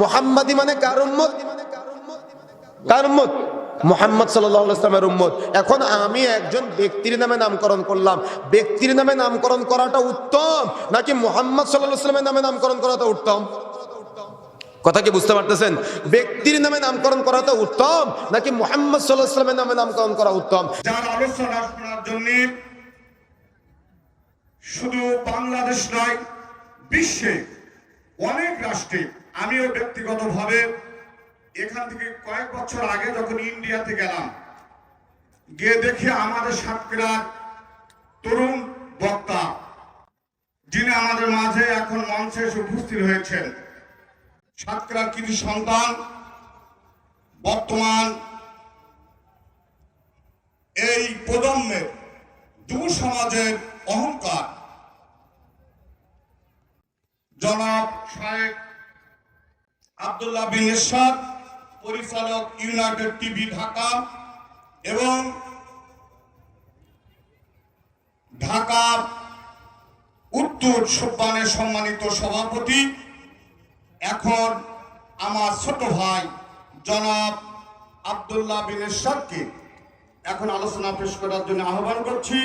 মোহাম্মদী মানে কার উম্মত? কার উম্মত? মোহাম্মদ সাল্লামের উম্মত। এখন আমি একজন ব্যক্তির নামে নামকরণ করলাম। ব্যক্তির নামে নামকরণ করাটা উত্তম, নাকি মোহাম্মদ সাল্লাহ সাল্লামের নামে নামকরণ করাটা উত্তম? কথা কি বুঝতে পারতেছেন? ব্যক্তির নামে নামকরণ করাটা উত্তম, নাকি মোহাম্মদ সাল্লাহ সাল্লামের নামে নামকরণ করা উত্তম? যার আলোচনা শোনার জন্য শুধু বাংলাদেশ নয়, বিশ্বে অনেক রাষ্ট্রে আমিও ব্যক্তিগতভাবে এখান থেকে কয়েক বছর আগে যখন ইন্ডিয়াতে গেলাম, গিয়ে দেখি আমাদের সাতক্ষীরার তরুণ বক্তা, যিনি আমাদের মাঝে এখন মঞ্চে এসে উপস্থিত হয়েছেন। সাতক্ষীরার কিছু সন্তান, বর্তমান এই প্রজন্মের যুব সমাজের অহংকার। জনাব শাহেক আবদুল্লাহ বিন এরশাদ পরিচালক ইউনাইটেড টিভি ঢাকা এবং ঢাকা উত্তর সুব্বানের সম্মানিত সভাপতি। এখন আমার ছোট ভাই জনাব আবদুল্লাহ বিন এরশাদকে এখন আলোচনা পেশ করার জন্য আহ্বান করছি।